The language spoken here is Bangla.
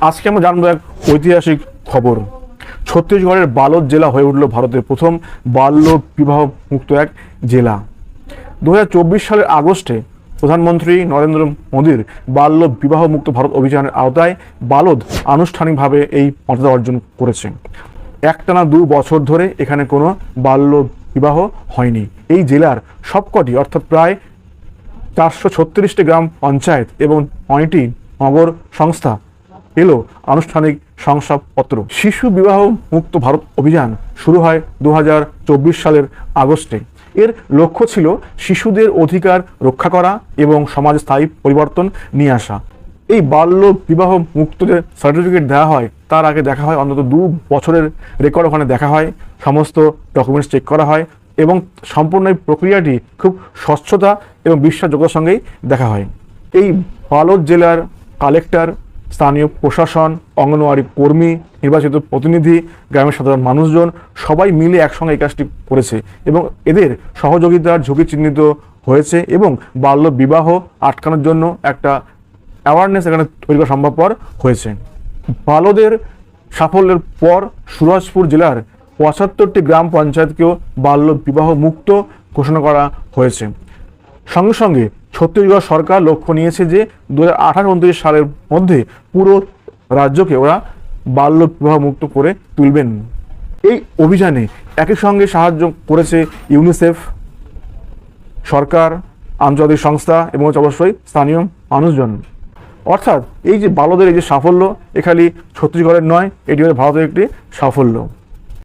আজকে আমরা জানব এক ঐতিহাসিক খবর। ছত্তিশগড়ের বালদ জেলা হয়ে উঠল ভারতের প্রথম বাল্য বিবাহ মুক্ত এক জেলা। দু হাজার চব্বিশ সালের আগস্টে প্রধানমন্ত্রী নরেন্দ্র মোদীর বাল্য বিবাহ মুক্ত ভারত অভিযানের আওতায় বালদ আনুষ্ঠানিকভাবে এই মর্যাদা অর্জন করেছে। একটানা দু বছর ধরে এখানে কোনো বাল্য বিবাহ হয়নি। এই জেলার সবকটি, অর্থাৎ প্রায় চারশো ছত্রিশটি গ্রাম পঞ্চায়েত এবং নয়টি নগর সংস্থা এলো আনুষ্ঠানিক শংসাপত্র। শিশু বিবাহ মুক্ত ভারত অভিযান শুরু হয় দু হাজার চব্বিশ সালের আগস্টে। এর লক্ষ্য ছিল শিশুদের অধিকার রক্ষা করা এবং সমাজ স্থায়ী পরিবর্তন নিয়ে আসা। এই বাল্য বিবাহ মুক্ত যে সার্টিফিকেট দেওয়া হয়, তার আগে দেখা হয় অন্তত দু বছরের রেকর্ড ওখানে দেখা হয়। সমস্ত ডকুমেন্টস চেক করা হয় এবং সম্পূর্ণ এই প্রক্রিয়াটি খুব স্বচ্ছতা এবং বিশ্বাসযোগ্যতার সঙ্গেই দেখা হয়। এই বালদ জেলার কালেক্টর স্থানীয় প্রশাসন, অঙ্গনওয়াড়ি কর্মী, নির্বাচিত প্রতিনিধি, গ্রামের সাধারণ মানুষজন, সবাই মিলে একসঙ্গে এই কাজটি করেছে এবং এদের সহযোগিতার ঝুঁকি চিহ্নিত হয়েছে এবং বাল্য বিবাহ আটকানোর জন্য একটা অ্যাওয়ারনেস এখানে তৈরি করা সম্ভবপর হয়েছে। বালদের সাফল্যের পর সুরাজপুর জেলার পঁচাত্তরটি গ্রাম পঞ্চায়েতকেও বাল্য বিবাহ মুক্ত ঘোষণা করা হয়েছে। সঙ্গে সঙ্গে ছত্তিশগড় সরকার লক্ষ্য নিয়েছে যে দু হাজার সালের মধ্যে পুরো রাজ্যকে ওরা বাল্য বিবাহ মুক্ত করে তুলবেন। এই অভিযানে একই সঙ্গে সাহায্য করেছে ইউনিসেফ, সরকার, আন্তর্জাতিক সংস্থা এবং অবশ্যই স্থানীয় মানুষজন। অর্থাৎ এই যে বালদের এই যে সাফল্য, এ খালি ছত্তিশগড়ের নয়, এটি হচ্ছে ভারতের একটি সাফল্য।